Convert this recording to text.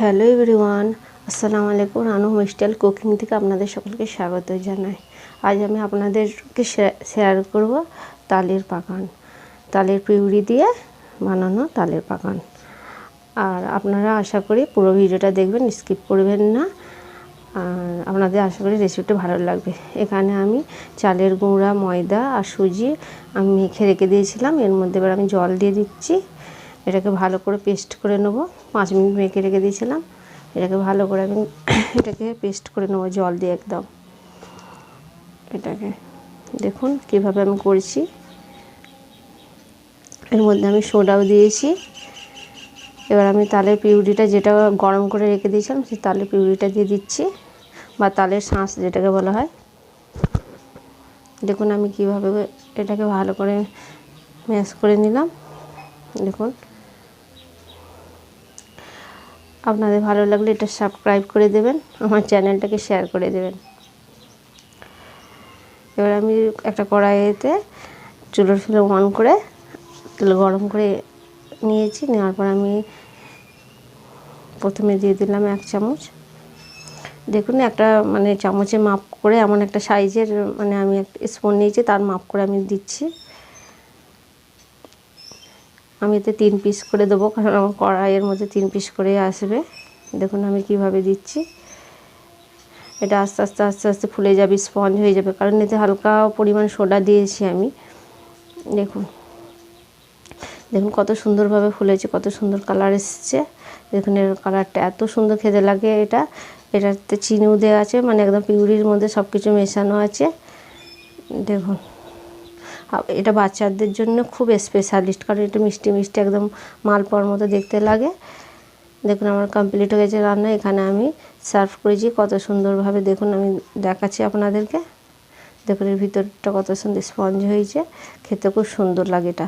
Hello everyone, আসসালামু আলাইকুম। Ranu home style cooking থেকে আপনাদের সকলকে স্বাগত জানাই। আজ আমি আপনাদেরকে শেয়ার করব তালের পাকান তালের পিউরি দিয়ে বানানো তালের পাকান আর আপনারা আশা করি পুরো ভিডিওটা দেখবেন, স্কিপ করবেন না। আর আপনাদের আশা করি রেসিপিটা ভালো লাগবে। এখানে আমি চালের গুঁড়া, ময়দা আর সুজি আমি মেখে রেখে দিয়েছিলাম। এর মধ্যে এবার আমি জল দিয়ে দিচ্ছি। এটাকে ভালো করে পেস্ট করে নেব। পাঁচ মিনিট মেখে রেখে দিয়েছিলাম। এটাকে ভালো করে আমি এটাকে পেস্ট করে নেব জল দিয়ে একদম। এটাকে দেখুন কীভাবে আমি করছি। এর মধ্যে আমি সোডাও দিয়েছি। এবার আমি তালের পিউরিটা যেটা গরম করে রেখে দিয়েছিলাম, সেই তালের পিউরিটা দিয়ে দিচ্ছি। বা তালের শাঁস যেটাকে বলা হয়। দেখুন আমি কীভাবে এটাকে ভালো করে ম্যাশ করে নিলাম। দেখুন। আপনাদের ভালো লাগলে এটা সাবস্ক্রাইব করে দেবেন, আমার চ্যানেলটাকে শেয়ার করে দেবেন। এবার আমি একটা কড়াইতে চুলোর ফ্লেম অন করে তেল গরম করে নিয়েছি, নেওয়ার পর আমি প্রথমে দিয়ে দিলাম এক চামচ। দেখুন, একটা মানে চামচে মাপ করে এমন একটা সাইজের মানে আমি একটা স্পুন নিয়েছি, তার মাপ করে আমি দিচ্ছি। আমি এতে তিন পিস করে দেবো, কারণ আমার কড়াইয়ের মধ্যে তিন পিস করে আসবে। দেখুন আমি কীভাবে দিচ্ছি। এটা আস্তে আস্তে আস্তে আস্তে ফুলে যাবে স্পঞ্জ হয়ে যাবে, কারণ এতে হালকা পরিমাণ সোডা দিয়েছি আমি। দেখুন। দেখুন কত সুন্দরভাবে ফুলেছে, কত সুন্দর কালার এসছে। দেখুন এর কালারটা এত সুন্দর খেতে লাগে এটা। এটাতে চিনিও দেওয়া আছে মানে একদম পিউরির মধ্যে সব কিছু মেশানো আছে। দেখুন। এটা বাচ্চাদের জন্য খুব স্পেশালিস্ট কারণ এটা মিষ্টি মিষ্টি একদম মালপোয়ার মতো দেখতে লাগে। দেখুন আমার কমপ্লিট হয়ে গেছে রান্না, এখানে আমি সার্ভ করেছি। কত সুন্দরভাবে দেখুন, আমি দেখাচ্ছি আপনাদেরকে। দেখুন এর ভিতরটা কত সুন্দর স্পঞ্জ হয়েছে। খেতে খুব সুন্দর লাগে এটা।